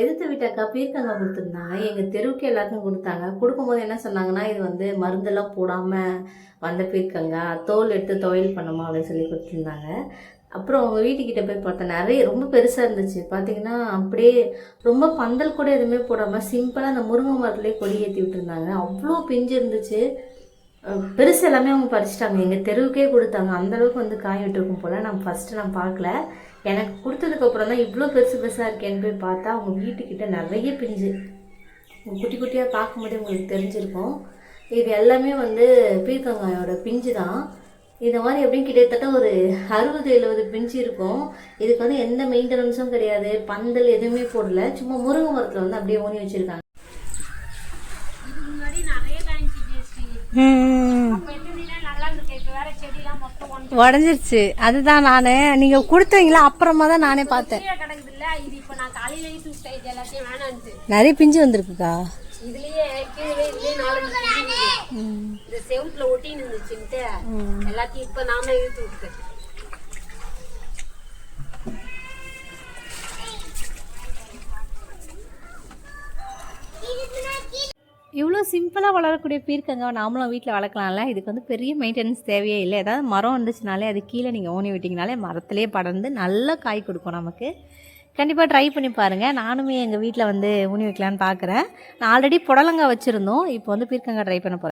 எதிர்த்து வீட்டக்கா பீர்க்கங்காய் கொடுத்துருந்தாங்க எங்கள் தெருவுக்கு எல்லாருக்கும் கொடுத்தாங்க. கொடுக்கும்போது என்ன சொன்னாங்கன்னா இது வந்து மருந்தெல்லாம் போடாமல் வந்த பீர்க்கங்காய் தோல் எடுத்து துவையல் பண்ணுமா அப்படின்னு சொல்லி கொடுத்துருந்தாங்க. அப்புறம் அவங்க வீட்டுக்கிட்ட போய் பார்த்தேன். நிறைய ரொம்ப பெருசாக இருந்துச்சு. பார்த்தீங்கன்னா அப்படியே ரொம்ப பந்தல் கூட எதுவுமே போடாமல் சிம்பிளாக அந்த முருங்கை மரத்துலேயே கொடி ஏற்றி விட்டுருந்தாங்க. அவ்வளோ பிஞ்சு இருந்துச்சு. பெருசு எல்லாமே அவங்க பறிச்சிட்டாங்க. எங்கள் தெருவுக்கே கொடுத்தாங்க. அந்தளவுக்கு வந்து காய் விட்டுருக்கும் போல். நான் ஃபஸ்ட்டு நான் பார்க்கல. எனக்கு கொடுத்ததுக்கப்புறம் தான் இவ்வளோ பெருசு பெருசாக இருக்கேன்னு போய் பார்த்தா அவங்க வீட்டுக்கிட்ட நிறைய பிஞ்சு. குட்டி குட்டியாக பார்க்கும்போதே உங்களுக்கு தெரிஞ்சிருக்கும். இது எல்லாமே வந்து பீர்க்கங்காயோட பிஞ்சு தான். இந்த மாதிரி எப்படியும் கிட்டத்தட்ட ஒரு அறுபது எழுபது பிஞ்சு இருக்கும். இதுக்கு வந்து எந்த மெயின்டெனன்ஸும் கிடையாது. பந்தல் எதுவுமே போடல. சும்மா முருங்கை மரத்தில் வந்து அப்படியே ஊனி வச்சுருக்காங்க. உடஞ்சிருச்சு. அதுதான் நான். நீங்கள் கொடுத்தீங்களா? அப்புறமா தான் நானே பார்த்தேன். நிறைய பிஞ்சு வந்திருக்குக்கா? இதுலயே கீழே இதுலயே நாலஞ்சு செடி இருக்குது. இந்த செவுத்துல ஒட்டி இருந்துச்சுன்ட்டு எல்லாத்தையும் இப்ப நாம இழுத்து விட்டுட்டேன். இவ்வளோ சிம்பிளாக வளரக்கூடிய பீர்க்கங்க நாமளும் வீட்டில் வளர்க்கலாம்ல? இதுக்கு வந்து பெரிய மெயின்டெனன்ஸ் தேவையே இல்லை. ஏதாவது மரம் இருந்துச்சுனாலே அது கீழே நீங்கள் ஊனி விட்டிங்கனாலே மரத்துலேயே படர்ந்து நல்லா காய் கொடுக்கும் நமக்கு. கண்டிப்பாக ட்ரை பண்ணி பாருங்கள் நானுமே எங்கள் வீட்டில் வந்து ஊனி வைக்கலான்னு பார்க்குறேன் நான் ஆல்ரெடி புடலங்காய் வச்சுருந்தோம். இப்போ வந்து பீர்க்கங்காய் ட்ரை பண்ண போகிறேன்